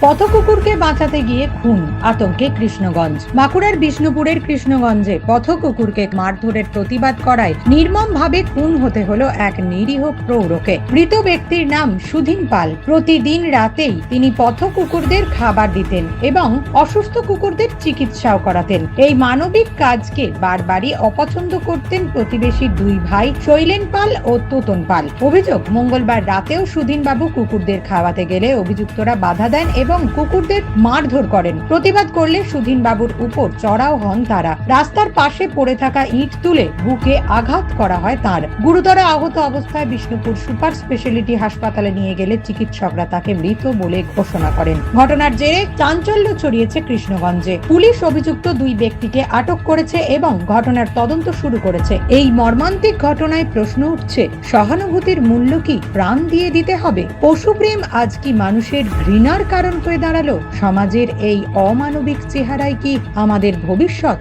পথকুকুরকে বাঁচাতে গিয়ে খুন আতঙ্কে কৃষ্ণগঞ্জ। বাঁকুড়ার বিষ্ণুপুরের কৃষ্ণগঞ্জে পথকুকুরকে মারধরের প্রতিবাদ করায় নির্মমভাবে খুন হতে হলো এক নিরীহ প্রৌঢ়কে। মৃত ব্যক্তির নাম সুধীন পাল। প্রতিদিন রাতেই তিনি পথকুকুরদের খাবার দিতেন এবং অসুস্থ কুকুরদের চিকিৎসাও করাতেন। এই মানবিক কাজকে বারবারই অপছন্দ করতেন প্রতিবেশী দুই ভাই শৈলেন পাল ও তোতন পাল। অভিযোগ, মঙ্গলবার রাতেও সুধীনবাবু কুকুরদের খাওয়াতে গেলে অভিযুক্তরা বাধা দেন এবং কুকুরদের মারধর করেন। প্রতিবাদ করলে সুধীন বাবুর উপর চড়াও হন তারা। রাস্তার পাশে পড়ে থাকা ইট তুলে বুকে আঘাত করা হয় তার। গুরুতর আহত অবস্থায় বিষ্ণুপুর সুপার স্পেশালিটি হাসপাতালে নিয়ে গেলে চিকিৎসকরা তাকে মৃত বলে ঘোষণা করেন। ঘটনার জেরে চাঞ্চল্য ছড়িয়েছে কৃষ্ণগঞ্জে। পুলিশ অভিযুক্ত দুই ব্যক্তিকে আটক করেছে এবং ঘটনার তদন্ত শুরু করেছে। এই মর্মান্তিক ঘটনায় প্রশ্ন উঠছে, সহানুভূতির মূল্য কি? প্রাণ দিয়ে দিতে হবে? পশুপ্রেম আজ কি মানুষের ঘৃণার কারণ হয়ে দাঁড়াল। সমাজের এই অমানবিক চেহারায় কি আমাদের ভবিষ্যৎ?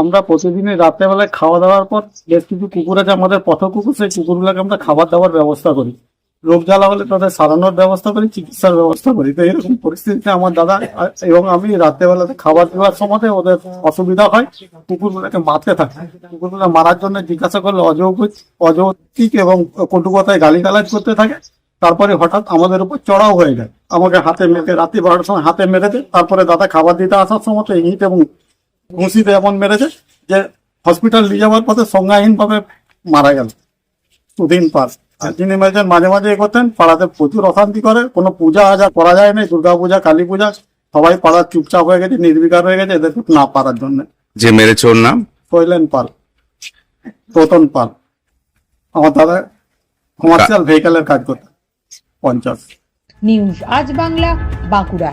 আমরা প্রতিদিনই রাত্রেবেলায় খাওয়া দাওয়ার পর বেশ কিছু কুকুর আছে, আমাদের পথ কুকুর সেই কুকুরগুলোকে আমরা খাবার দাবার ব্যবস্থা করি। রোগ জ্বালা হলে তাদের সারানোর ব্যবস্থা করি, চিকিৎসার ব্যবস্থা করি। তো এরকম পরিস্থিতিতে আমার দাদা এবং আমি রাত্রেবেলাতে খাবার দেওয়ার সময় ওদের অসুবিধা হয়, কুকুরগুলোকে মারতে থাকে। কুকুরগুলো মারার জন্য জিজ্ঞাসা করলে অযৌক্তিক এবং কটুকতায় গালিগালাজ করতে থাকে। তারপরে হঠাৎ আমাদের উপর চড়াও হয়ে যায়। আমাকে হাতে মেরে রাত্রি বারোটার সময় হাতে মেরেছে তারপরে দাদা খাবার দিতে আসার সময় তো ইট এবং ঘুষিতে এমন মেরেছে যে হসপিটাল নিয়ে যাওয়ার পথে সংজ্ঞাহীন ভাবে মারা গেল। দুদিন পার। যিনি মেরেছেন মাঝে মাঝে এ করতেন পাড়াতে প্রচুর অশান্তি করে কোনো পূজা আজা করা যায় না দুর্গা পূজা কালী পূজা সবাই পাড়ার চুপচাপ হয়ে গেছে নির্বিকার হয়ে গেছে এদের না পারার জন্য। যে মেরেছে ওর নাম? কইলেন পাল। রতন পাল। আমার দাদা কমার্শিয়াল ভেহিকেলের কাজ করতেন। পঞ্চাশ। নিউজ আজ বাংলা বাঁকুড়া।